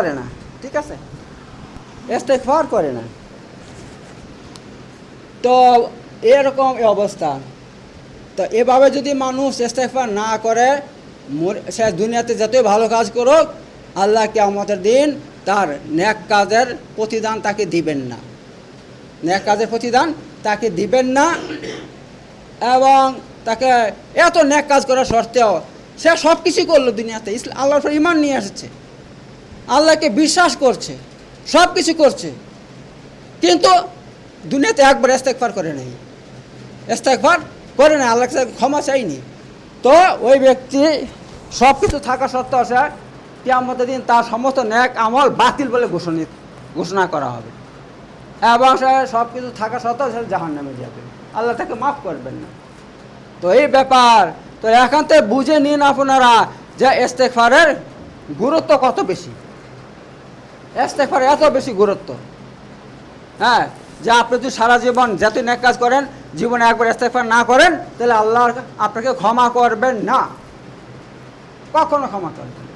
করে না, ঠিক আছে? ইস্তেকফার করে না। তো এরকম অবস্থা। তো এভাবে যদি মানুষ ইস্তেকফার না করে সে দুনিয়াতে যতই ভালো কাজ করুক আল্লাহকে আমাদের দিন তার ন্যাক কাজের প্রতিদান তাকে দিবেন না। ন্যাক কাজের প্রতিদান তাকে দিবেন না এবং তাকে এত ন্যাক কাজ করার সত্ত্বেও সে সব কিছু করল দুনিয়াতে। ইসলাম, আল্লাহর ইমান নিয়ে এসেছে। আল্লাহকে বিশ্বাস করছে সব কিছু করছে। কিন্তু দুনিয়াতে একবার ইস্তেকফার করে নেই। ইস্তেকফার করে না আল্লাহর কাছে ক্ষমা চাইনি। তো ওই ব্যক্তি সব কিছু থাকা সত্ত্বেও সে কেয়ামতের দিন তার সমস্ত ন্যাক আমল বাতিল বলে ঘোষণিত ঘোষণা করা হবে। এবং সে সব কিছু থাকা সত্ত্বেও সে জাহান নামে যাবে। আল্লাহ তাকে মাফ করবেন না। তো এই ব্যাপার, তো এখান থেকে বুঝে নিন আপনারা যে ইস্তেকফারের গুরুত্ব কত বেশি। ইস্তেকফার এত বেশি গুরুত্ব। হ্যাঁ যে আপনি যদি সারা জীবন যত নেক কাজ করেন, জীবনে একবার ইস্তেকফার না করেন, তাহলে আল্লাহ আপনাকে ক্ষমা করবেন না। কখনো ক্ষমা করবেন।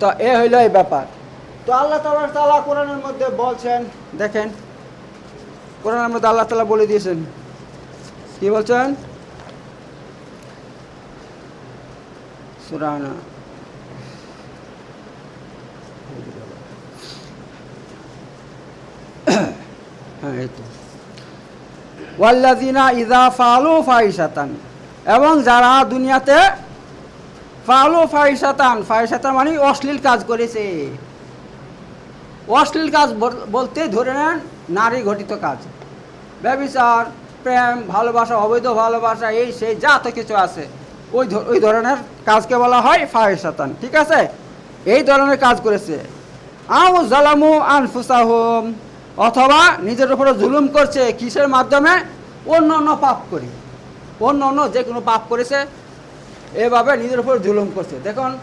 তো এ হইল এই ব্যাপার। তো আল্লাহ তালা তালা কোরআনের মধ্যে বলছেন, দেখেন, কোরআনের মধ্যে আল্লাহ তালা বলে দিয়েছেন। কি বলছেন? সুরানা হ্যাঁ ওয়াল্লাদিনা ইদা ফালু ফাইসাতান এবং যারা দুনিয়াতে ফালু ফাইসাতান ফাইসাতান মানে অশ্লীল কাজ করেছে। অশ্লীল কাজ বল- বলতে ধরে নেন নারী ঘটিত কাজ। ব্যবিচার, প্রেম, ভালোবাসা, অবৈধ ভালোবাসা, এই সেই যা তো কিছু আছে। ওই ওই ধরনের কাজকে বলা হয় ফাহিসাতান ঠিক আছে? এই ধরনের কাজ করেছে। আও জালামু আনফুসাহুম। অথবা নিজের উপরে জুলুম করছে কিসের মাধ্যমে? অন্য অন্য পাপ করি। অন্য অন্য যে কোনো পাপ করেছে, এভাবে নিজের উপর জুলুম করছে। দেখুন,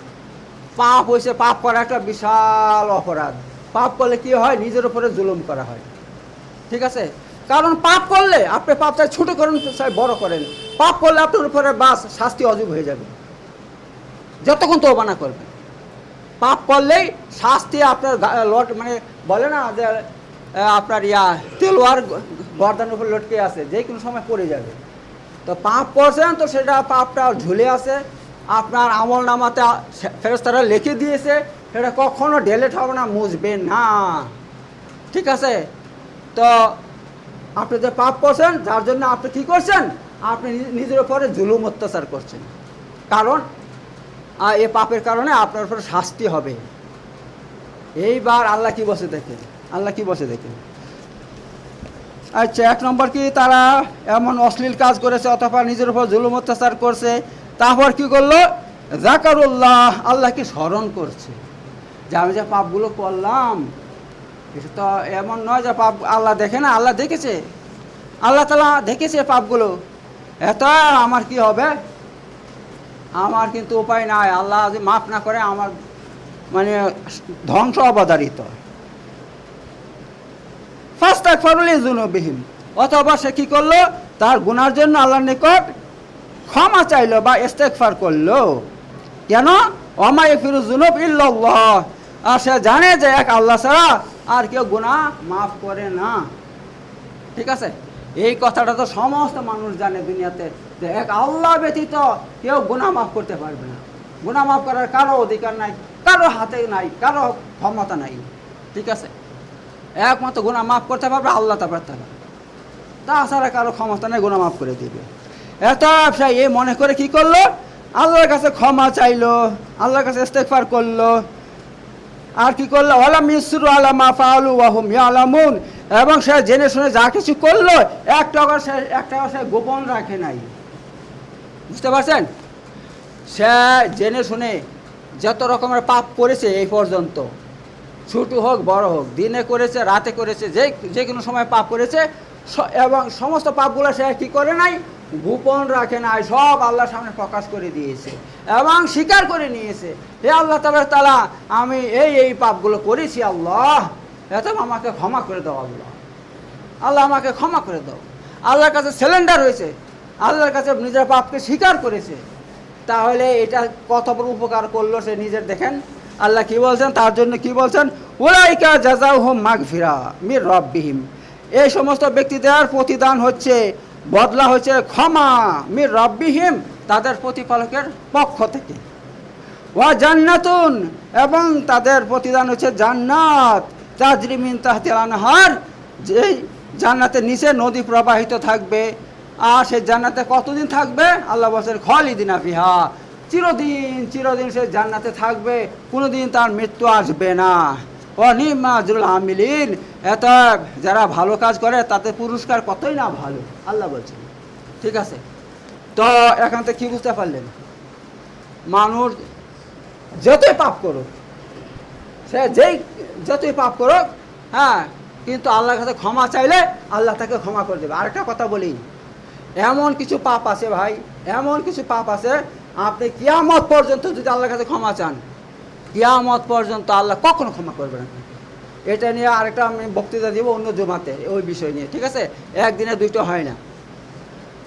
পাপ হয়েছে পাপ করা একটা বিশাল অপরাধ। পাপ করলে কি হয়? নিজের উপরে জুলুম করা হয়। ঠিক আছে? কারণ পাপ করলে আপনি পাপটা ছোটো করেন চাই বড় করেন। পাপ করলে আপনার উপরে বাস, শাস্তি অজীব হয়ে যাবে। যতক্ষণ তো বানা করবে পাপ করলেই শাস্তি আপনার লট মানে বলে না যে আপনার ইয়া, তেলোয়ার গর্দানের উপর লটকে আছে, যে কোনো সময় পড়ে যাবে। তো পাপ করছেন তো সেটা পাপটা ঝুলে আছে। আপনার আমল নামাতে ফেরস্তারা লিখে দিয়েছে, সেটা কখনো ডেলেট হবে না, মুছবে না। ঠিক আছে? তো আপনি যে পাপ করছেন, যার জন্য আপনি কি করছেন? আপনি নিজের উপরে জুলুম অত্যাচার করছেন। কারণ এ পাপের কারণে আপনার উপরে শাস্তি হবে। এইবার আল্লাহ কি বসে দেখেন? আল্লাহ কি বসে দেখেন। আচ্ছা এক নম্বর কি তারা এমন অশ্লীল কাজ করেছে অথবা নিজের উপর জুলুম অত্যাচার করছে? তারপর কি করল? জাকারুল্লাহ আল্লাহকে স্মরণ করছে। যে আমি যে পাপগুলো করলাম, এটা তো এমন নয় যে পাপ আল্লাহ দেখে না, আল্লাহ দেখেছে। আল্লাহ তালা দেখেছে পাপগুলো। এত আমার কি হবে? আমার কিন্তু উপায় নাই। আল্লাহ যদি মাফ না করে, আমার মানে ধ্বংস অবধারিত। এক জুনবিহীন অথবা সে কি করল? তার গুনার জন্য আল্লাহর নিকট ক্ষমা চাইলো বা ইস্তেকফার করল। কেন? অমায় ফিরু জুনুব ইল্লাল্লাহ। আর সে জানে যে এক আল্লাহ ছাড়া আর কেউ গুনাহ মাফ করে না। ঠিক আছে? এই কথাটা তো সমস্ত মানুষ জানে দুনিয়াতে, যে এক আল্লাহ ব্যতীত কেউ গুনাহ মাফ করতে পারবে না। গুনাহ মাফ করার কারও অধিকার নাই, কারও হাতে নাই, কারও ক্ষমতা নাই। ঠিক আছে? একমাত্র গুনাহ মাফ করতে পারবে আল্লাহ তারপর তারা তাছাড়া কারও ক্ষমতা নেই, গুনাহ মাফ করে দিবে। এত ব্যবসা এ মনে করে কি করল? আল্লাহর কাছে ক্ষমা চাইলো, আল্লাহর কাছে ইস্তেগফার করল। আর কি করল? আলাম ইসরু আলামা ফালু ওয়াহুম ইয়ালামুন। এবং সে জেনে শুনে যা কিছু করল একটা সে একটা সে গোপন রাখে নাই। বুঝতে পারছেন? সে জেনে শুনে যত রকমের পাপ করেছে এই পর্যন্ত। ছোট হোক, বড় হোক, দিনে করেছে, রাতে করেছে, যে যে কোনো সময় পাপ করেছে এবং সমস্ত পাপগুলো সে কি করে নাই? গোপন রাখে নাই, সব আল্লাহর সামনে প্রকাশ করে দিয়েছে, এবং স্বীকার করে নিয়েছে। হে আল্লাহ তাবার তালা আমি এই এই পাপগুলো করেছি, আল্লাহ। এত আমাকে ক্ষমা করে দাও, আল্লাহ। আল্লাহ আমাকে ক্ষমা করে দাও। আল্লাহর কাছে সিলিন্ডার হয়েছে, আল্লাহর কাছে নিজের পাপকে স্বীকার করেছে। তাহলে এটা কত উপকার করল সে নিজের দেখেন? আল্লাহ কি বলছেন? তার জন্য কি বলছেন? ওলাইকা জাজাউ হোম মাগফিরা মির রব্বিহিম। এই সমস্ত ব্যক্তিদের প্রতিদান হচ্ছে, বদলা হচ্ছে ক্ষমা মির রব্বিহিম তাদের প্রতিপালকের পক্ষ থেকে। ওয়া জান্নাতুন এবং তাদের প্রতিদান হচ্ছে জান্নাত। তাজরিমিন তাহতিল আনহার, যেই জান্নাতের নিচে নদী প্রবাহিত থাকবে। আর সেই জান্নাতে কতদিন থাকবে? আল্লাহ বলছেন, খলিদিন ফিহা। চিরদিন চিরদিন সে জান্নাতে থাকবে, কোনোদিন তার মৃত্যু আসবে না। অনিমাজুল আমিলিন এত যারা ভালো কাজ করে, তাতে পুরস্কার কতই না ভালো, আল্লাহ বলছেন ঠিক আছে? তো এখান থেকে কী বুঝতে পারলেন? মানুষ যতই পাপ করুক, সে যেই, যতই পাপ করুক হ্যাঁ কিন্তু আল্লাহর কাছে ক্ষমা চাইলে আল্লাহ তাকে ক্ষমা করে দেবে। আরেকটা কথা বলি, এমন কিছু পাপ আছে ভাই, এমন কিছু পাপ আছে আপনি কিয়ামত পর্যন্ত যদি আল্লাহর কাছে ক্ষমা চান, কিয়ামত পর্যন্ত আল্লাহ কখনো ক্ষমা করবে না। এটা নিয়ে আরেকটা আমি বক্তৃতা দিব অন্য জমাতে, ওই বিষয় নিয়ে, ঠিক আছে? একদিনে দুইটা হয় না।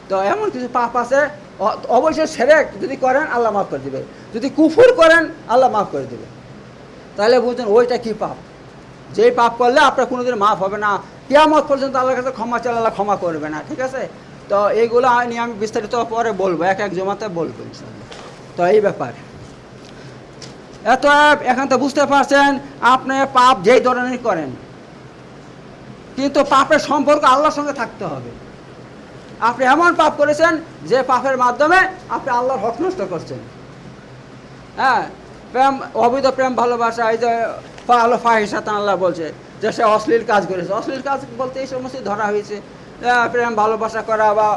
তো এমন কিছু পাপ আছে অবশ্যই সেরেক যদি করেন, আল্লাহ মাফ করে দেবে। যদি কুফুর করেন, আল্লাহ মাফ করে দেবে। তাহলে বুঝছেন, ওইটা কি পাপ? যেই পাপ করলে আপনার কোনোদিন মাফ হবে না। কেয়ামত পর্যন্ত আল্লাহর কাছে ক্ষমা চাইলে আল্লাহ ক্ষমা করবে না, ঠিক আছে? তো এইগুলো নিয়ে আমি বিস্তারিত পরে বলব এক এক জমাতে বলব তো এই ব্যাপার। এত এখান থেকে বুঝতে পারছেন, আপনি পাপ যেই ধরনের করেন, কিন্তু পাপের সম্পর্ক আল্লাহর সঙ্গে থাকতে হবে। আপনি এমন পাপ করেছেন যে পাপের মাধ্যমে আপনি আল্লাহর হক নষ্ট করছেন। হ্যাঁ প্রেম, অবৈধ প্রেম, ভালোবাসা, এই যে আলো ফাহিসাতান আল্লাহ বলছে যে সে অশ্লীল কাজ করেছে। অশ্লীল কাজ বলতে এই সমস্ত ধরা হয়েছে। প্রেম, ভালোবাসা করা বা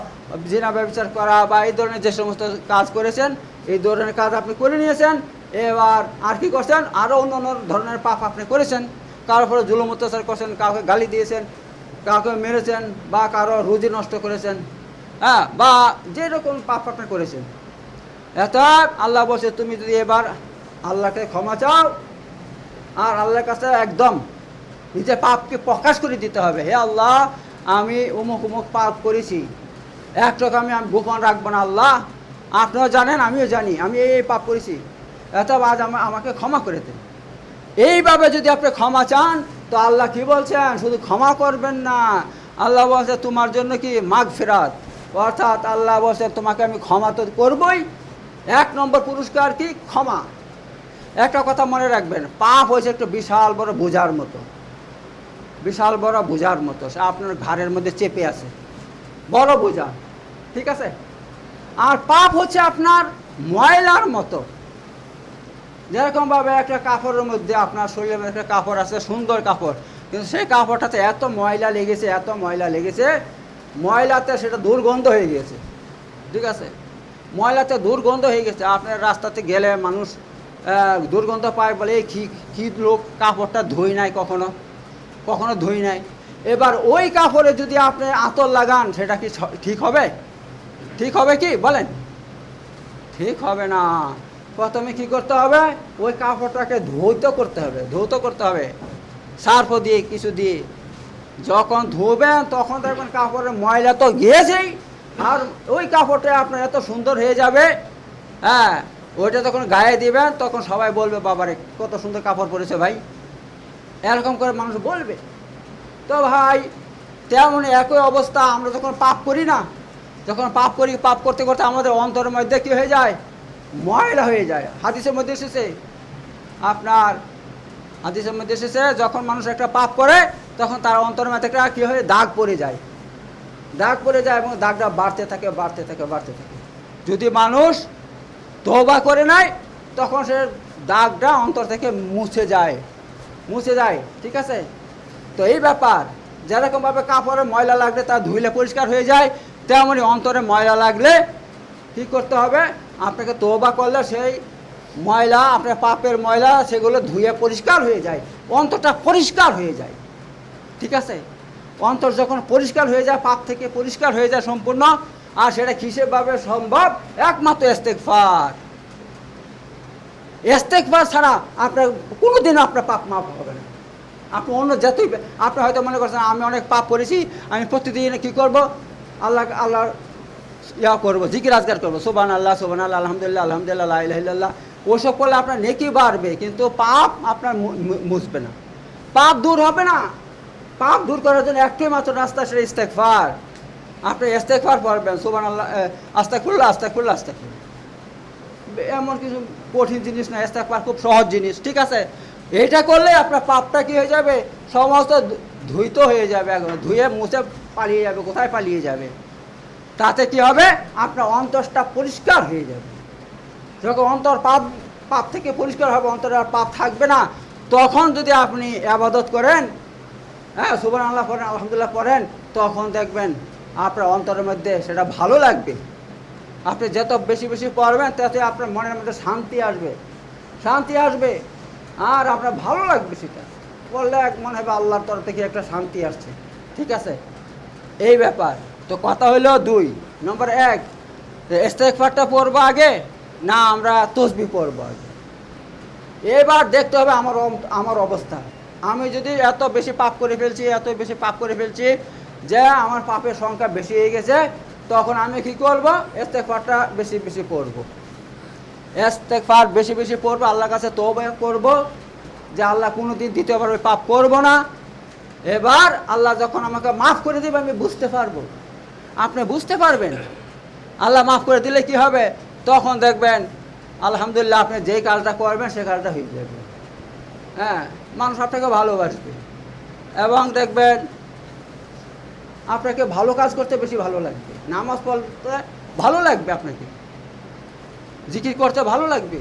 জিনা ব্যবচার করা বা এই ধরনের যে সমস্ত কাজ করেছেন, এই ধরনের কাজ আপনি করে নিয়েছেন। এবার আর কি করছেন? আরও অন্য অন্য ধরনের পাপ আপনি করেছেন। কারোর উপরে জুলুম, অত্যাচার করছেন, কাউকে গালি দিয়েছেন, কাউকে মেরেছেন বা কারও রুজি নষ্ট করেছেন। হ্যাঁ বা যেরকম পাপ আপনি করেছেন। এত আল্লাহ বলছে, তুমি যদি এবার আল্লাহকে ক্ষমা চাও, আর আল্লাহর কাছে একদম নিজের পাপকে প্রকাশ করে দিতে হবে। হে আল্লাহ আমি উমুক উমুক পাপ করেছি। এক টাকা আমি আমি গোপন রাখব না আল্লাহ। আপনিও জানেন, আমিও জানি, আমি এই পাপ করেছি। এত আজ আমা- আমাকে ক্ষমা করে দেন। এইভাবে যদি আপনি ক্ষমা চান, তো আল্লাহ কি বলছেন? শুধু ক্ষমা করবেন না। আল্লাহ বলছে, তোমার জন্য কি মাঘ ফেরাত অর্থাৎ আল্লাহ বলছে, তোমাকে আমি ক্ষমা তো করবই। এক নম্বর পুরস্কার কি? ক্ষমা। একটা কথা মনে রাখবেন, পাপ হয়েছে একটা বিশাল বড় বোঝার মতো। বিশাল বড় বোঝার মতো, সে আপনার ঘাড়ের মধ্যে চেপে আছে। বড় বোঝা ঠিক আছে? আর পাপ হচ্ছে আপনার ময়লার মতো। যেরকমভাবে একটা কাপড়ের মধ্যে আপনার শরীরের মধ্যে একটা কাপড় আছে, সুন্দর কাপড়, কিন্তু সেই কাপড়টাতে এত ময়লা লেগেছে, এত ময়লা লেগেছে, ময়লাতে সেটা দুর্গন্ধ হয়ে গেছে ঠিক আছে? ময়লাতে দুর্গন্ধ হয়ে গেছে, আপনার রাস্তাতে গেলে মানুষ দুর্গন্ধ পায় বলে এই কি কি লোক কাপড়টা ধুই নাই কখনো। কখনো ধুই নাই। এবার ওই কাপড়ে যদি আপনি আতর লাগান, সেটা কি ঠিক হবে? ঠিক হবে কি? বলেন। ঠিক হবে না। প্রথমে কি করতে হবে? ওই কাপড়টাকে ধৌত করতে হবে, ধৌত করতে হবে। সার্ফ দিয়ে, কিছু দিয়ে। যখন ধোবেন, তখন দেখবেন কাপড়ের ময়লা তো গিয়েছেই। আর ওই কাপড়টা আপনার এত সুন্দর হয়ে যাবে। হ্যাঁ ওইটা যখন গায়ে দিবেন, তখন সবাই বলবে, বাবারে, কত সুন্দর কাপড় পরেছে ভাই। এরকম করে মানুষ বলবে। তো ভাই, তেমন একই অবস্থা, আমরা যখন পাপ করি না, যখন পাপ করি, পাপ করতে করতে আমাদের অন্তরের মধ্যে কী হয়ে যায়? ময়লা হয়ে যায়। হাদিসের মধ্যে এসেছে, আপনার হাদিসের মধ্যে এসেছে, যখন মানুষ একটা পাপ করে, তখন তার অন্তরের মধ্যে একটা কী হয়ে? দাগ পড়ে যায়। দাগ পড়ে যায় এবং দাগটা বাড়তে থাকে বাড়তে থাকে বাড়তে থাকে। যদি মানুষ তৌবা করে নেয় তখন সে দাগটা অন্তর থেকে মুছে যায়। মুছে যায়, ঠিক আছে? তো এই ব্যাপার, যেরকমভাবে কাপড়ে ময়লা লাগলে তা ধুইলে পরিষ্কার হয়ে যায় তেমনই অন্তরে ময়লা লাগলে কী করতে হবে? আপনাকে তৌবা করলে সেই ময়লা, আপনার পাপের ময়লা সেগুলো ধুয়ে পরিষ্কার হয়ে যায়, অন্তরটা পরিষ্কার হয়ে যায়, ঠিক আছে? অন্তর যখন পরিষ্কার হয়ে যায়, পাপ থেকে পরিষ্কার হয়ে যায় সম্পূর্ণ, আর সেটা কিসেরভাবে সম্ভব? একমাত্র ইস্তেকফার ইস্তেকফার ছাড়া আপনার কোনো দিন আপনার পাপ মাফ হবে না। আপনি অন্য যতই আপনি হয়তো মনে করছেন, আমি অনেক পাপ করেছি, আমি প্রতিদিন কী করব? আল্লাহ আল্লাহ ইয়া করব, জিকির আজগার করব সোবান আল্লাহ সোবান আল্লাহ আলহামদুলিল্লাহ আলহামদুলিল্লাহ আল্লাহ ওসব করলে আপনার নেকি বাড়বে, কিন্তু পাপ আপনার মুছবে না। পাপ দূর হবে না। পাপ দূর করার জন্য একটাই মাত্র রাস্তা, সেটা ইস্তেকফার আপনি ইস্তেকফার পড়বেন সুবান আল্লাহ আস্তাকুল্লাহ আস্তাকুল্লাহ আস্তাকুল্লাহ। এমন কিছু কঠিন জিনিস না ইস্তেকফার খুব সহজ জিনিস, ঠিক আছে? এইটা করলে আপনার পাপটা কি হয়ে যাবে? সমস্ত ধুইত হয়ে যাবে একদম ধুয়ে মুছে পালিয়ে যাবে, কোথায় পালিয়ে যাবে? তাতে কি হবে? আপনার অন্তরটা পরিষ্কার হয়ে যাবে। যখন অন্তর পাপ পাপ থেকে পরিষ্কার হবে, অন্তরে আর পাপ থাকবে না, তখন যদি আপনি আবাদত করেন হ্যাঁ সুবান আল্লাহ পড়েন, আলহামদুলিল্লাহ পড়েন, তখন দেখবেন আপনার অন্তরের মধ্যে সেটা ভালো লাগবে। আপনি যত বেশি বেশি পড়বেন তত আপনার মনের মধ্যে শান্তি আসবে। শান্তি আসবে। আর আপনার ভালো লাগবে সেটা। বললে এক মনে হবে আল্লাহর তরফ থেকে একটা শান্তি আসছে। ঠিক আছে? এই ব্যাপার। তো কথা হইল দুই। নম্বর এক ইস্তেকফারটা পড়ব আগে, না আমরা তসবি পড়ব আগে? এবার দেখতে হবে আমার আমার অবস্থা। আমি যদি এত বেশি পাপ করে ফেলছি, এত বেশি পাপ করে ফেলছি যে আমার পাপের সংখ্যা বেশি হয়ে গেছে তখন আমি কি করব? ইস্তেকফারটা বেশি বেশি পড়ব। ইস্তেকফার বেশি বেশি পড়ব, আল্লাহর কাছে তৌবা করব, যে আল্লাহ কোনো দিন দ্বিতীয়বার ওই পাপ করব না। এবার আল্লাহ যখন আমাকে মাফ করে দেবে, আমি বুঝতে পারব। আপনি বুঝতে পারবেন? আল্লাহ মাফ করে দিলে কি হবে? তখন দেখবেন, আলহামদুলিল্লাহ আপনি যেই কাজটা করবেন, সে কাজটা হয়ে যাবে। হ্যাঁ মানুষ আপনাকে ভালোবাসবে। এবং দেখবেন আপনাকে ভালো কাজ করতে বেশি ভালো লাগবে। নামাজ পড়তে ভালো লাগবে আপনাকে। জিকির করতে ভালো লাগবে।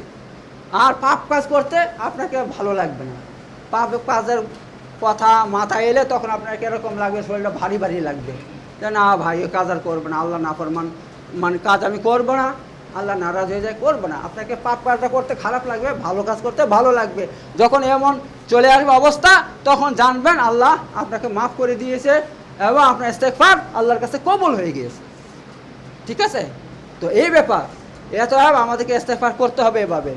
আর পাপ কাজ করতে আপনাকে ভালো লাগবে না। পাপ কাজের কথা মাথায় এলে তখন আপনার কীরকম লাগবে, শরীরটা ভারী ভারী লাগবে। যে না ভাই কাজ আর করব না, আল্লাহ না ফরমান মানে কাজ আমি করব না, আল্লাহ নারাজ হয়ে যায়, করব না। আপনাকে পাপ কাজটা করতে খারাপ লাগবে, ভালো কাজ করতে ভালো লাগবে। যখন এমন চলে আসবে অবস্থা, তখন জানবেন আল্লাহ আপনাকে মাফ করে দিয়েছে এবং আপনার ইস্তেকফার আল্লাহর কাছে কবুল হয়ে গিয়েছে। ঠিক আছে? তো এই ব্যাপার। এত আমাদেরকে ইস্তেকফার করতে হবে এভাবে।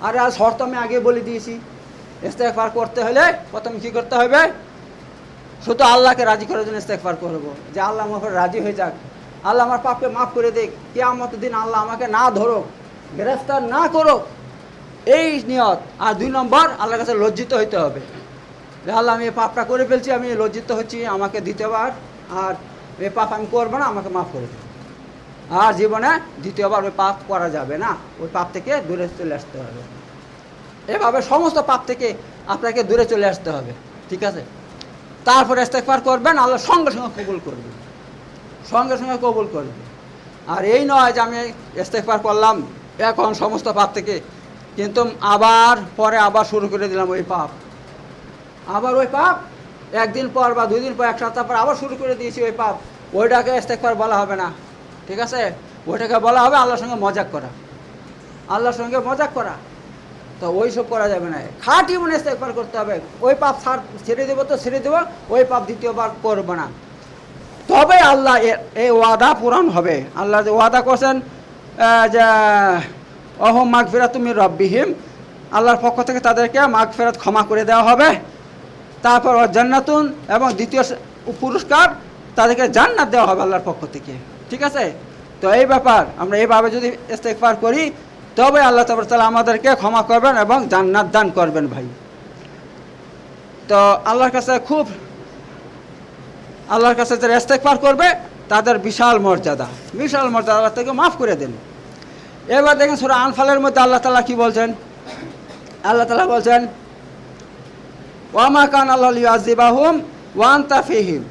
আর আজ শর্ত আমি আগে বলে দিয়েছি। ইস্তেকফার করতে হলে প্রথমে কী করতে হবে? শুধু আল্লাহকে রাজি করার জন্য ইস্তেকফার করব। যে আল্লাহ আমার রাজি হয়ে যাক। আল্লাহ আমার পাপকে মাফ করে দেখ কেয়ামত দিন আল্লাহ আমাকে না ধরো গ্রেফতার না করো এই নিয়ত। আর দুই নম্বর, আল্লাহর কাছে লজ্জিত হইতে হবে। আল্লাহ, আমি এই পাপটা করে ফেলছি, আমি লজ্জিত হচ্ছি, আমাকে দ্বিতীয়বার, আর এই পাপ আমি করব না, আমাকে মাফ করে আর জীবনে দ্বিতীয়বার ওই পাপ করা যাবে না, ওই পাপ থেকে দূরে চলে আসতে হবে। এভাবে সমস্ত পাপ থেকে আপনাকে দূরে চলে আসতে হবে, ঠিক আছে? তারপরে ইস্তেকবার করবেন, আল্লাহ সঙ্গে সঙ্গে কবুল করবে সঙ্গে সঙ্গে কবুল করবে আর এই নয় যে আমি ইস্তেকবার করলাম, এখন সমস্ত পাপ থেকে, কিন্তু আবার পরে আবার শুরু করে দিলাম ওই পাপ। আবার ওই পাপ একদিন পর বা দুই দিন পর, এক সপ্তাহ পর আবার শুরু করে দিয়েছি ওই পাপ। ওইটাকে ইস্তেকবার বলা হবে না। ঠিক আছে? ওইটাকে বলা হবে আল্লাহর সঙ্গে মজাক করা। আল্লাহর সঙ্গে মজাক করা। তো ওই সব করা যাবে না। খাঁটি মনে ইস্তেকবার করতে হবে। ওই পাপ ছাড়, ছেড়ে দেবো তো ছেড়ে দেবো, ওই পাপ দ্বিতীয়বার করব না। তবে আল্লাহ এই ওয়াদা পূরণ হবে। আল্লাহ যে ওয়াদা করছেন যে অহম মাঘ ফেরাত তুমি রব্বিহিম। আল্লাহর পক্ষ থেকে তাদেরকে মাঘ ফেরত ক্ষমা করে দেওয়া হবে। তারপর জান্নাতুন এবং দ্বিতীয় পুরস্কার তাদেরকে জান্নাত দেওয়া হবে আল্লাহর পক্ষ থেকে। ঠিক আছে? তো এই ব্যাপার, আমরা এইভাবে যদি ইস্তেকবার করি, তবে আল্লাহ তালা আমাদেরকে ক্ষমা করবেন এবং জান্নাত দান করবেন ভাই। তো আল্লাহর কাছে খুব, আল্লাহর কাছে যারা ইস্তেকবার করবে, তাদের বিশাল মর্যাদা। বিশাল মর্যাদা, আল্লাহ থেকে মাফ করে দেন। এবার দেখেন সুরা আনফালের মধ্যে আল্লাহ তালা কি বলছেন? আল্লাহ তালা বলছেন ওয়ামা কান আল্লাহ আজিবাহুম ওয়ান তাফিহিম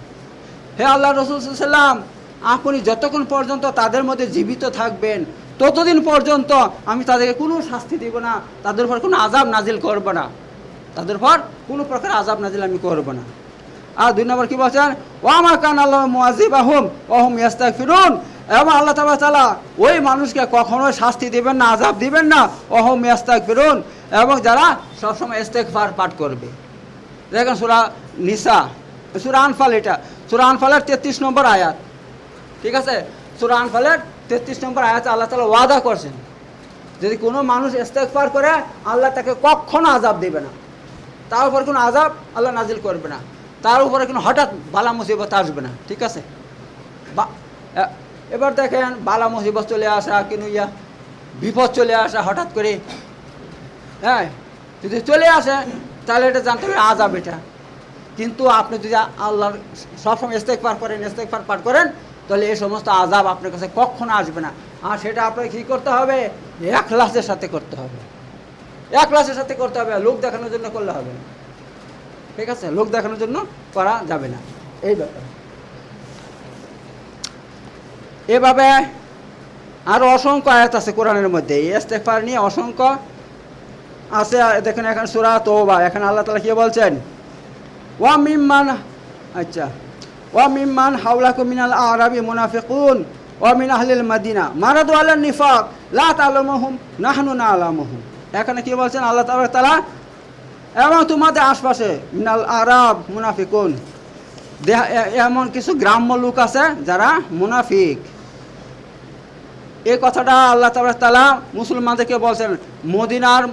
হে আল্লাহ রসুল সাল্লাম আপনি যতক্ষণ পর্যন্ত তাদের মধ্যে জীবিত থাকবেন, ততদিন পর্যন্ত আমি তাদেরকে কোনো শাস্তি দিব না, তাদের উপর কোনো আজাব নাজিল করব না। তাদের উপর কোনো প্রকার আজাব নাজিল আমি করব না। আর দুই নম্বর কী বলছেন? ওয়ামা কান আল্লাহ মুআজিব আহম ওহম ইয়াস্তাক ফিরুন এবং আল্লাহ তালা তালা ওই মানুষকে কখনোই শাস্তি দিবেন না আজাব দিবেন না। অহম ইয়াস্তাক ফিরুন এবং যারা সবসময় ইস্তেকফার পাঠ করবে। দেখেন সুরা নিসা, সুরা আনফাল এটা। সুরা আনফালের তেত্রিশ নম্বর আয়াত। ঠিক আছে? সুরা আনফালের তেত্রিশ নম্বর আয়াত আল্লাহ তালা ওয়াদা করছেন, যদি কোনো মানুষ ইস্তেকফার করে, আল্লাহ তাকে কখনো আজাব দেবে না। তার উপর কোনো আজাব আল্লাহ নাজিল করবে না। তার উপরে কোনো হঠাৎ বালা মুসিবত আসবে না। ঠিক আছে? বা- এবার দেখেন বালা মুসিবত চলে আসা, কিন্তু ইয়া বিপদ চলে আসা হঠাৎ করে। হ্যাঁ যদি চলে আসে তাহলে এটা জানতে হবে আজাব এটা। কিন্তু আপনি যদি আল্লাহর সবসময় ইস্তেক পার করেন ইস্তেক পার পার করেন, তাহলে এই সমস্ত আজাব আপনার কাছে কখনো আসবে না। আর সেটা আপনাকে কী করতে হবে? এক ক্লাসের সাথে করতে হবে। এক ক্লাসের সাথে করতে হবে, লোক দেখানোর জন্য করলে হবে না। ঠিক আছে? লোক দেখানোর জন্য করা যাবে না। এই ব্যাপার। এভাবে আরও অসংখ্য আয়াত আছে কোরআনের মধ্যে। এই ইস্তেকফার নিয়ে অসংখ্য আছে, দেখেন এখানে সুরা তোবা, এখানে আল্লাহ তালা কি বলছেন? ওয়া মিম্মান আচ্ছা ওয়া মিম্মান হাওলাকু মিনাল আরাবি মুনাফিকুন ওয়া মিন আহলিল মাদিনা, মারাদু আলা নিফাক, লা তালামুহুম নাহনু না আলামুহুম এখানে কি বলছেন আল্লাহ তাআলা তালা এবং তোমাদের আশপাশে, মিনাল আরাব মুনাফিকুন এমন কিছু গ্রাম্য লোক আছে যারা মুনাফিক। এই কথাটা আল্লাহ তালা মুসলমানদেরকে বলছেন, মদিনার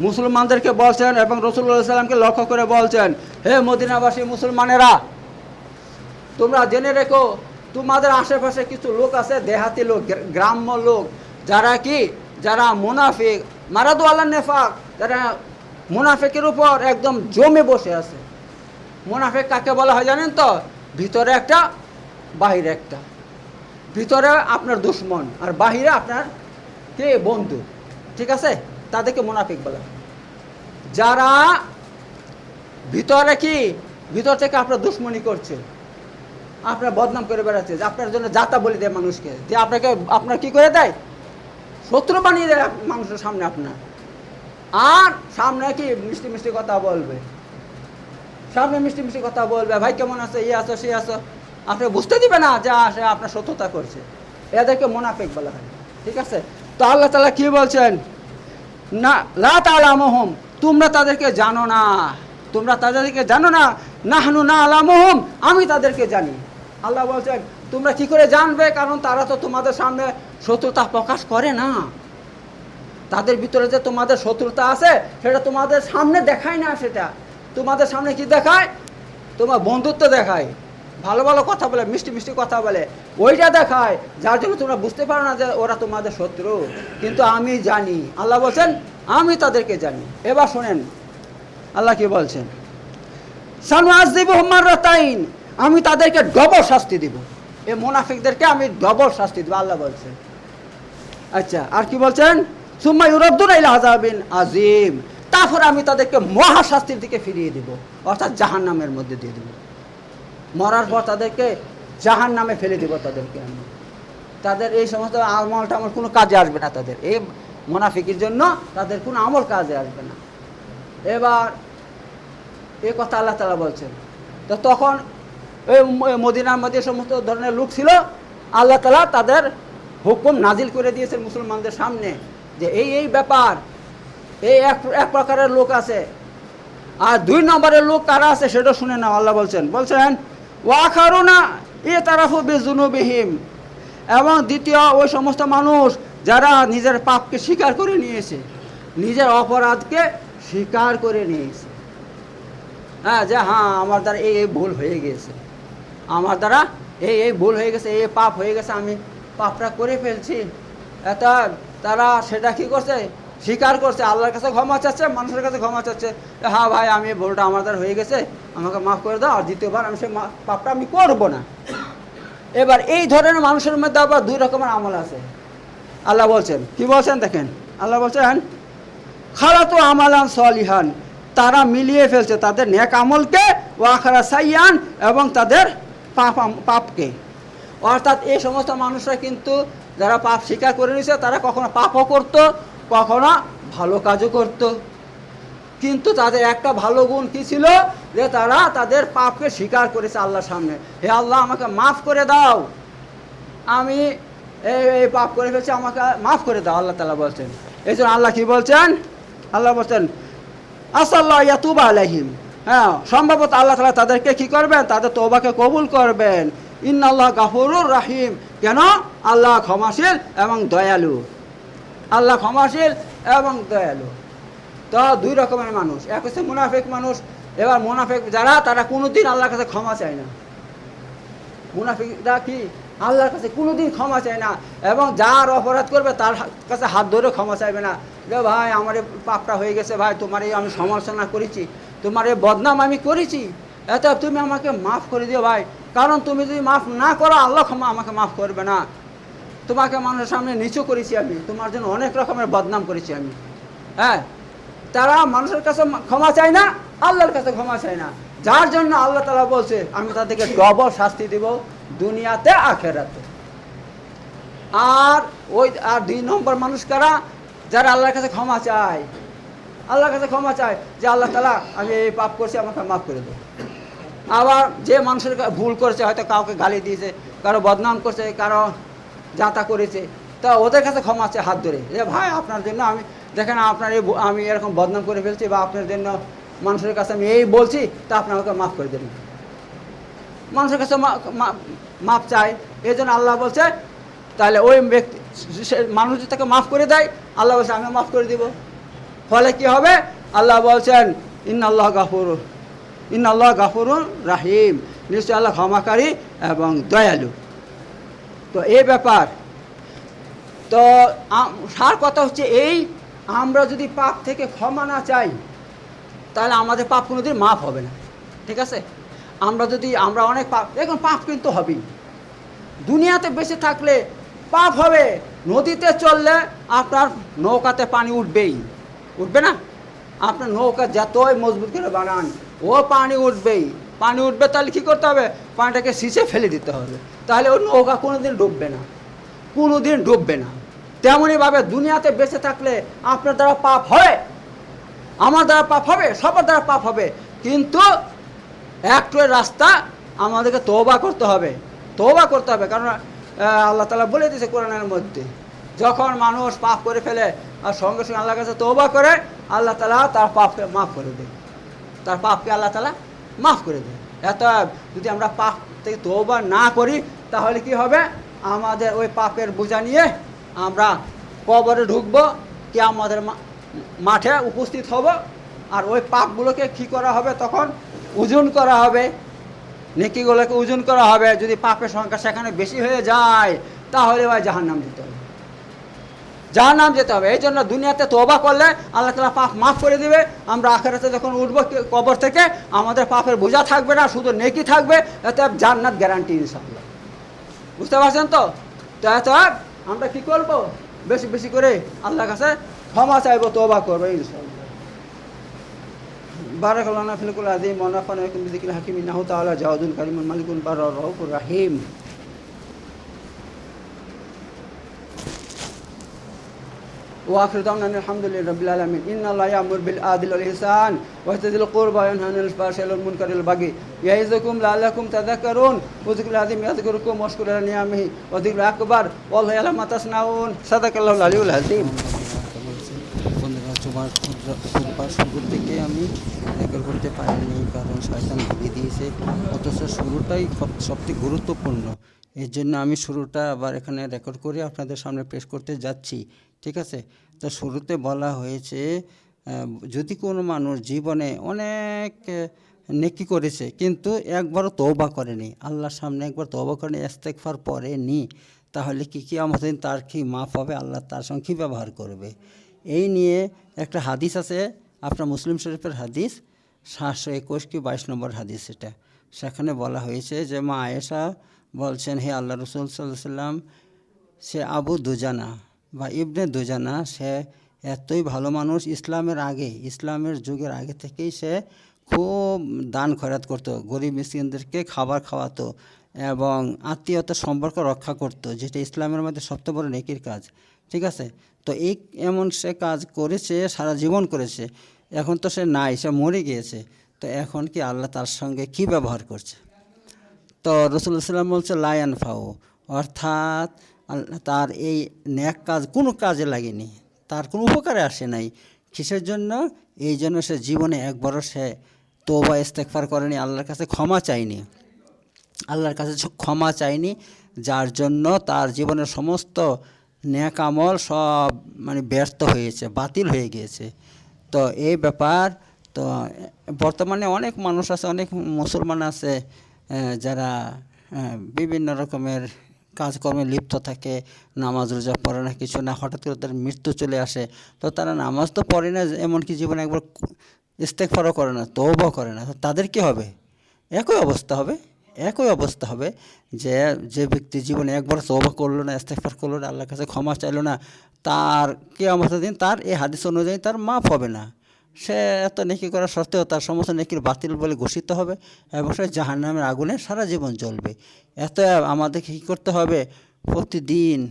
মুসলমানদেরকে বলছেন এবং রসুল্লাহ সাল্লামকে লক্ষ্য করে বলছেন, হে মদিনাবাসী মুসলমানেরা, তোমরা জেনে রেখো, তোমাদের আশেপাশে কিছু লোক আছে, দেহাতি লোক গ্রাম্য লোক, যারা কি? যারা মুনাফিক, মারাদু আল্লাহ নেফাক, যারা মুনাফিকের উপর একদম জমে বসে আছে। মুনাফিক কাকে বলা হয় জানেন তো? ভিতরে একটা, বাহিরে একটা। ভিতরে আপনার দুশ্মন, আর বাহিরে আপনার কে? বন্ধু। ঠিক আছে? তাদেরকে মুনাফিক বলা। যারা ভিতরে কি? ভিতর থেকে আপনার দুশ্মনী করছে। আপনার বদনাম করে বেড়াচ্ছে, যে আপনার জন্য যাতা বলে দেয় মানুষকে। যে আপনাকে, আপনার কি করে দেয়? শত্রু বানিয়ে দেয় মানুষের সামনে আপনার। আর সামনে কি মিষ্টি মিষ্টি কথা বলবে? সামনে মিষ্টি মিষ্টি কথা বলবে, ভাই, কেমন আছে? ইয়ে আছো সে আছো। আপনি বুঝতে দিবে না যে সে আপনার সত্যতা করছে। এদেরকে মোনাফেক বলা হয়। ঠিক আছে? তো আল্লাহ তালা কি বলছেন? না, লা তালামহম তোমরা তাদেরকে জানো না। তোমরা তাদেরকে জানো না, নাহনু না আলামহম আমি তাদেরকে জানি। আল্লাহ বলছেন, তোমরা কি করে জানবে? কারণ তারা তো তোমাদের সামনে শত্রুতা প্রকাশ করে না। তাদের ভিতরে যে তোমাদের শত্রুতা আছে, সেটা তোমাদের সামনে দেখায় না সেটা। তোমাদের সামনে কি দেখায়? তোমার বন্ধুত্ব দেখায়। ভালো ভালো কথা বলে, মিষ্টি মিষ্টি কথা বলে। ওইটা দেখায়, যার জন্য তোমরা বুঝতে পারো না যে ওরা তোমাদের শত্রু। কিন্তু আমি জানি, আল্লাহ বলছেন, আমি তাদেরকে জানি। এবার শোনেন, আল্লাহ কি বলছেন? সানু আজ দিব তাইন আমি তাদেরকে ডবল শাস্তি দিব। এই মোনাফিকদেরকে আমি ডবল শাস্তি দিব, আল্লাহ বলছেন। আচ্ছা আর কি বলছেন? সুম্মা ইউরদ্দুন ইলা আযাবিন আজিম তারপর আমি তাদেরকে মহাশাস্তির দিকে ফিরিয়ে দিব, অর্থাৎ জাহান্নামের মধ্যে দিয়ে দেব। মরার পর তাদেরকে জাহান নামে ফেলে দিব তাদেরকে আমি। তাদের এই সমস্ত আমল টামল কোনো কাজে আসবে না তাদের। এই মোনাফিকের জন্য তাদের কোনো আমল কাজে আসবে না। এবার এ কথা আল্লাহ তালা বলছেন, তো তখন ওই মদিনার মধ্যে সমস্ত ধরনের লোক ছিল, আল্লাহ তালা তাদের হুকুম নাজিল করে দিয়েছেন মুসলমানদের সামনে যে এই এই ব্যাপার, এই এক এক প্রকারের লোক আছে। আর দুই নম্বরের লোক কারা আছে সেটা শুনে নাও, আল্লাহ বলছেন। বলছেন ওয়াখারুনা এ তারা তারাফু বেজুনুবিহীম। এবং দ্বিতীয়, ওই সমস্ত মানুষ যারা নিজের পাপকে স্বীকার করে নিয়েছে, নিজের অপরাধকে স্বীকার করে নিয়েছে। হ্যাঁ যে হ্যাঁ আমার দ্বারা এই এই ভুল হয়ে গেছে। আমার দ্বারা এই এই ভুল হয়ে গেছে, এই পাপ হয়ে গেছে, আমি পাপটা করে ফেলছি। এটা তারা সেটা কি করছে? স্বীকার করছে, আল্লাহর কাছে ক্ষমা চাচ্ছে, মানুষের কাছে ক্ষমা চাচ্ছে। হ্যাঁ ভাই, আমি ভুলটা আমার দ্বারা হয়ে গেছে, আমাকে মাফ করে দাও, আর দ্বিতীয়বার আমি সেই পাপটা আমি করব না। এবার এই ধরনের মানুষের মধ্যে আবার দুই রকমের আমল আছে। আল্লাহ বলছেন, কি বলছেন দেখেন, আল্লাহ বলছেন খারা খালাতু আমালান সলিহান তারা মিলিয়ে ফেলছে তাদের নেক আমলকে ও আখারা সাইয়ান এবং তাদের পাপ পাপকে। অর্থাৎ এই সমস্ত মানুষরা কিন্তু যারা পাপ স্বীকার করে নিয়েছে, তারা কখনো পাপও করত কখনো ভালো কাজও করত। কিন্তু তাদের একটা ভালো গুণ কী ছিল? যে তারা তাদের পাপকে স্বীকার করেছে আল্লাহর সামনে। হে আল্লাহ, আমাকে মাফ করে দাও। আমি এই পাপ করে ফেলছি, আমাকে মাফ করে দাও, আল্লাহ তালা বলছেন। এই জন্য আল্লাহ কী বলছেন? আল্লাহ বলছেন আসাল্লাহ ইয়াতুবা আলাইহিম। হ্যাঁ সম্ভবত আল্লাহ তালা তাদেরকে কী করবেন? তাদের তোবাকে কবুল করবেন। ইন্নাল্লাহ গাফুরুর রাহিম। কেন? আল্লাহ ক্ষমাশীল এবং দয়ালু। আল্লাহ ক্ষমাশীল এবং দয়ালু। তো দুই রকমের মানুষ। এক হচ্ছে মুনাফেক মানুষ। এবার মুনাফেক যারা, তারা কোনোদিন আল্লাহর কাছে ক্ষমা চায় না। মুনাফিকরা কি? আল্লাহর কাছে কোনোদিন ক্ষমা চায় না এবং যার অপরাধ করবে, তার কাছে হাত ধরে ক্ষমা চাইবে না। যে ভাই, আমার এই পাপটা হয়ে গেছে ভাই, তোমার এই আমি সমালোচনা করেছি, তোমার এই বদনাম আমি করেছি। এত তুমি আমাকে মাফ করে দিও ভাই। কারণ তুমি যদি মাফ না করো, আল্লাহ ক্ষমা আমাকে মাফ করবে না। তোমাকে মানুষের সামনে নিচু করেছি আমি। তোমার জন্য অনেক রকমের বদনাম করেছি আমি। হ্যাঁ? তারা মানুষের কাছে ক্ষমা চায় না, আল্লাহর কাছে ক্ষমা চায় না। যার জন্য আল্লাহ তালা বলছে, আমি তাদেরকে ডবল শাস্তি দিব দুনিয়াতে, আখেরাতে। আর ওই, আর দুই নম্বর মানুষ কারা? যারা আল্লাহর কাছে ক্ষমা চায়। আল্লাহর কাছে ক্ষমা চায় যে আল্লাহ তালা আমি এই পাপ করছি, আমাকে মাফ করে দেবো আবার যে মানুষের ভুল করেছে, হয়তো কাউকে গালি দিয়েছে, কারও বদনাম করছে, কারও যাতা করেছে। তা ওদের কাছে ক্ষমা আছে হাত ধরে। যে ভাই, আপনার জন্য আমি দেখেন, আপনার এই আমি এরকম বদনাম করে ফেলছি বা আপনার জন্য মানুষের কাছে আমি এই বলছি, তা আপনি আমাকে মাফ করে দেবেন। মানুষের কাছে মাপ চাই। এই জন্য আল্লাহ বলছে, তাহলে ওই ব্যক্তি সে মানুষ তাকে মাফ করে দেয়, আল্লাহ বলছে আমি মাফ করে দিব। ফলে কি হবে? আল্লাহ বলছেন ইন আল্লাহ গাফুর ইন আল্লাহ গাফুরুন রাহিম। নিশ্চয় আল্লাহ ক্ষমাকারী এবং দয়ালু। তো এই ব্যাপার। তো সার কথা হচ্ছে এই, আমরা যদি পাপ থেকে ক্ষমা না চাই, তাহলে আমাদের পাপ কোনোদিন মাফ হবে না। ঠিক আছে? আমরা যদি, আমরা অনেক পাপ, দেখুন, পাপ কিন্তু হবেই। দুনিয়াতে বেঁচে থাকলে পাপ হবে, নদীতে চললে আপনার নৌকাতে পানি উঠবেই। উঠবে না? আপনার নৌকা যতই মজবুত করে বানান, ও পানি উঠবেই। পানি উঠবে, তাহলে কী করতে হবে? পানিটাকে সিঁচে ফেলে দিতে হবে। তাহলে ওই নৌকা কোনো দিন ডুববে না। কোনো দিন ডুববে না। তেমনইভাবে দুনিয়াতে বেঁচে থাকলে আপনার দ্বারা পাপ হয়। আমার দ্বারা পাপ হবে, সবার দ্বারা পাপ হবে। কিন্তু একটু রাস্তা আমাদেরকে তৌবা করতে হবে। তৌবা করতে হবে। কারণ আল্লাহ তালা বলে দিয়েছে কোরআনের মধ্যে, যখন মানুষ পাপ করে ফেলে আর সঙ্গে সঙ্গে আল্লাহর কাছে তৌবা করে, আল্লাহ তালা তার পাপকে মাফ করে দেয়। তার পাপকে আল্লাহ তালা মাফ করে দেয় এত যদি আমরা পাপ থেকে তৌবা না করি, তাহলে কি হবে? আমাদের ওই পাপের বোঝা নিয়ে আমরা কবরে ঢুকবো কি আমাদের মাঠে উপস্থিত হব। আর ওই পাপগুলোকে কী করা হবে? তখন ওজন করা হবে। নেকিগুলোকে ওজন করা হবে। যদি পাপের সংখ্যা সেখানে বেশি হয়ে যায়, তাহলে ওই জাহার নাম দিতে। হবে যার নাম যেতে হবে এই জন্য দুনিয়াতে তোবা করলে আল্লাহ তালা পাপ মাফ করে দিবে আমরা আখেরাতে যখন উঠবো কে- কবর থেকে আমাদের পাপের বোঝা থাকবে না শুধু নেকি থাকবে এতে জান্নাত গ্যারান্টি ইনশাল্লাহ বুঝতে পারছেন তো তো এত আমরা কি করবো বেশি বেশি করে আল্লাহর কাছে ক্ষমা চাইবো তোবা করবো ইনশাল্লাহ بارك الله لنا في الكل العظيم ونفعنا بكم بذكر الحكيم انه تعالى جواد كريم ملك بر رؤوف رحيم واخر دعوانا ان الحمد لله رب العالمين ان الله يامر بالعدل والاحسان ويهدي القربى وينهى عن الفحشاء والمنكر والبغي يعظكم لعلكم تذكرون وذكر العظيم يذكركم واشكروا على نعمه وذكر اكبر والله يعلم ما تصنعون صدق الله العلي العظيم বন্ধুরা জুমার খুববার শুরুর থেকে আমি রেকর্ড করতে পারিনি কারণ শয়তান ভেঙে দিয়েছে অথচ শুরুটাই সব- সবথেকে গুরুত্বপূর্ণ এর জন্য আমি শুরুটা আবার এখানে রেকর্ড করে আপনাদের সামনে পেশ করতে যাচ্ছি, ঠিক আছে? তো শুরুতে বলা হয়েছে যদি কোনো মানুষ জীবনে অনেক নেকি করেছে, কিন্তু একবারও তৌবা করেনি, আল্লাহর সামনে একবার তৌবা করেনি ইস্তেকফার পরেনি তাহলে কি কি আমাদের তার কি মাফ হবে? আল্লাহ তার সঙ্গে কী ব্যবহার করবে? এই নিয়ে একটা হাদিস আছে, আপনার মুসলিম শরীফের হাদিস, সাতশো একুশ কি বাইশ নম্বর হাদিস এটা। সেখানে বলা হয়েছে যে, মা আয়েশা বলছেন, হে আল্লাহ রসুল সাল্লাম সে আবু দুজানা বা ইবনে দুজানা, সে এতই ভালো মানুষ ইসলামের আগে, ইসলামের যুগের আগে থেকেই সে খুব দান খয়রাত করতো, গরিব মিসকিনদেরকে খাবার খাওয়াতো এবং আত্মীয়তার সম্পর্ক রক্ষা করতো, যেটা ইসলামের মধ্যে সবচেয়ে বড় নেকির কাজ, ঠিক আছে? তো এই এমন সে কাজ করেছে, সারা জীবন করেছে, এখন তো সে নাই, সে মরে গিয়েছে, তো এখন কি আল্লাহ তার সঙ্গে কি ব্যবহার করছে? তো রসুল্লাহ সাল্লাম বলছে, লায়ন ফাও অর্থাৎ তার এই ন্যাক কাজ কোনো কাজে লাগেনি। তার কোনো উপকারে আসে নাই। কিসের জন্য? এই জন্য সে জীবনে একবারও সে তোবা ইস্তেকফার করেনি, আল্লাহর কাছে ক্ষমা চায়নি। আল্লাহর কাছে ক্ষমা চায়নি, যার জন্য তার জীবনের সমস্ত ন্যাক আমল সব মানে ব্যর্থ হয়েছে, বাতিল হয়ে গিয়েছে। তো এই ব্যাপার, তো বর্তমানে অনেক মানুষ আছে, অনেক মুসলমান আছে যারা বিভিন্ন রকমের কাজকর্মে লিপ্ত থাকে, নামাজ রোজা পড়ে না, কিছু না, হঠাৎ করে তার মৃত্যু চলে আসে, তো তারা নামাজ তো পড়ে না, এমনকি জীবনে একবার ইস্তেকফারও করে না তৌবাও করে না তাদের কি হবে? একই অবস্থা হবে, একই অবস্থা হবে যে যে ব্যক্তি জীবনে একবার তৌবা করল না ইস্তেকফার করল না, আল্লাহর কাছে ক্ষমা চাইলো না, তার কে অবস্থা দিন তার এই হাদিস অনুযায়ী তার মাফ হবে না। সে এত নেকি করা সত্ত্বেও তার সমস্ত নেকির বাতিল বলে ঘোষিত হবে এবং সে জাহান্নামের আগুনে সারা জীবন জ্বলবে। এত আমাদের কী করতে হবে? প্রতিদিন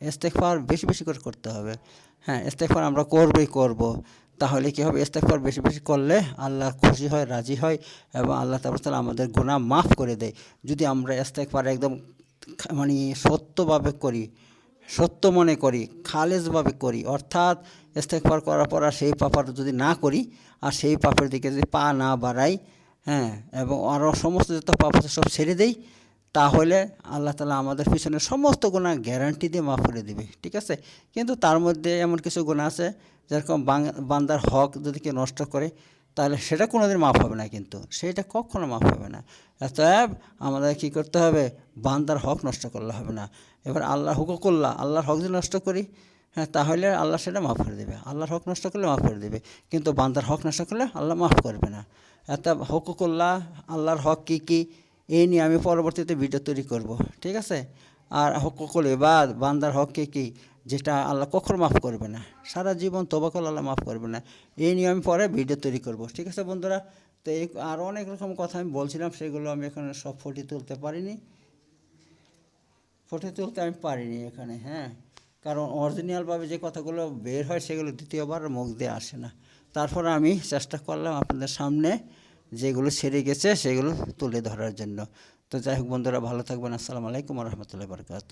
ইস্তেকফার বেশি বেশি করে করতে হবে। হ্যাঁ ইস্তেকফার আমরা করবই করব। তাহলে কী হবে? ইস্তেকফার বেশি বেশি করলে আল্লাহ খুশি হয়, রাজি হয় এবং আল্লাহ তালা আমাদের গুনাহ মাফ করে দেয়। যদি আমরা ইস্তেকফার একদম মানে সত্যভাবে করি, সত্য মনে করি খালেজভাবে করি, অর্থাৎ ইস্তেকফার করার পর আর সেই পাপার যদি না করি, আর সেই পাপের দিকে যদি পা না বাড়াই হ্যাঁ এবং আরও সমস্ত যত পাপ আছে সব ছেড়ে দেই, তাহলে আল্লাহ তালা আমাদের পিছনে সমস্ত গুণা গ্যারান্টি দিয়ে মাফ করে দিবে, ঠিক আছে? কিন্তু তার মধ্যে এমন কিছু গুণা আছে, যেরকম বান্দার হক যদি কেউ নষ্ট করে, তাহলে সেটা কোনোদিন মাফ হবে না কিন্তু, সেটা কখনো মাফ হবে না। অতএব আমাদের কী করতে হবে? বান্দার হক নষ্ট করলে হবে না। এবার আল্লাহ হুকুকুল্লাহ আল্লাহর হক যদি নষ্ট করি হ্যাঁ তাহলে আল্লাহ সেটা মাফ করে দেবে। আল্লাহর হক নষ্ট করলে মাফ করে দেবে। কিন্তু বান্দার হক নষ্ট করলে আল্লাহ মাফ করবে না। এত হুকুকুল্লাহ, আল্লাহর হক কী কী এই নিয়ে আমি পরবর্তীতে ভিডিও তৈরি করব, ঠিক আছে? আর হকুকুল এবাদ বান্দার হক কী কী, যেটা আল্লাহ কখনো মাফ করবে না। সারা জীবন তবাকল আল্লাহ মাফ করবে না। এই নিয়ে আমি পরে ভিডিও তৈরি করব, ঠিক আছে বন্ধুরা? তো এই আরও অনেক রকম কথা আমি বলছিলাম, সেগুলো আমি এখানে সব ফুটিয়ে তুলতে পারিনি। ফুটিয়ে তুলতে আমি পারিনি এখানে হ্যাঁ? কারণ অরিজিনালভাবে যে কথাগুলো বের হয় সেগুলো দ্বিতীয়বার মুখ দিয়ে আসে না। তারপর আমি চেষ্টা করলাম আপনাদের সামনে যেগুলো ছেড়ে গেছে সেগুলো তুলে ধরার জন্য। তো যাই হোক বন্ধুরা, ভালো থাকবেন। আসসালামু আলাইকুম রহমতুল্লাহ বরকাত